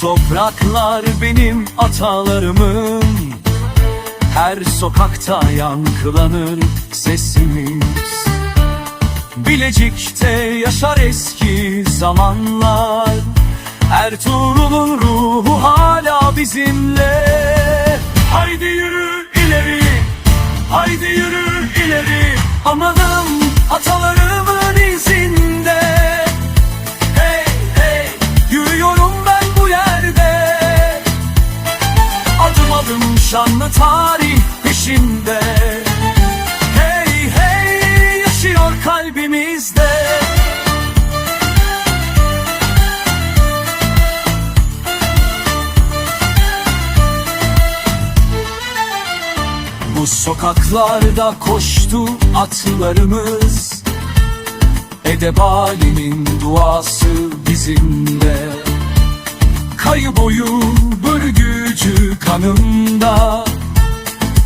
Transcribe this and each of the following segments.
topraklar benim atalarımın. Her sokakta yankılanır sesimiz. Bilecik'te yaşar eski zamanlar. Ertuğrul'un ruhu hala bizimle. Haydi yürü ileri, haydi yürü ileri. Amanım şanlı tarih peşinde. Hey hey yaşıyor kalbimizde. Bu sokaklarda koştu atlarımız. Edebali'nin duası bizimle Kayı boyu bölgücü kanımda.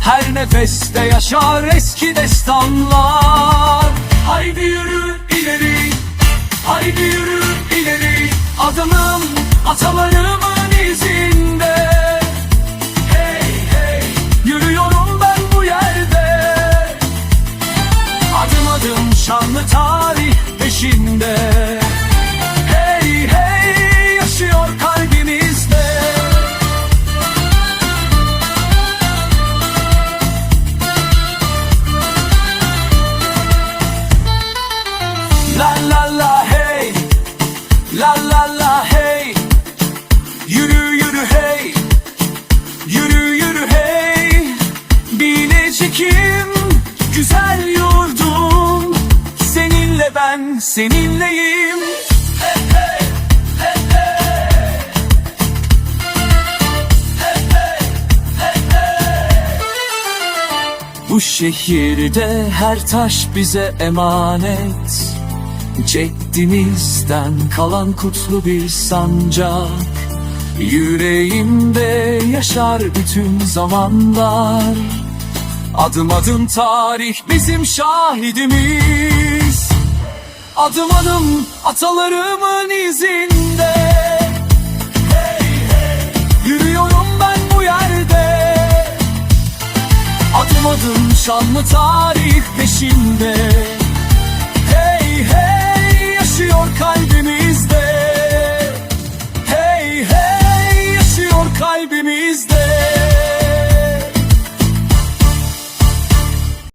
Her nefeste yaşar eski destanlar. Haydi yürü ileri, haydi yürü ileri. Adımım atalarımın izinde. Hey hey yürüyorum ben bu yerde. Adım adım şanlı tarih peşinde La la la hey Yürü yürü hey Yürü yürü hey Bilecik'im güzel yurdum Seninle ben seninleyim Hey, hey, hey, hey. Hey, hey, hey, hey. Bu şehirde her taş bize emanet Ceddimizden kalan kutlu bir sancak. Yüreğimde yaşar bütün zamanlar. Adım adım tarih bizim şahidimiz. Adım adım atalarımın izinde. Hey hey. Yürüyorum ben bu yerde. Adım adım şanlı tarih peşinde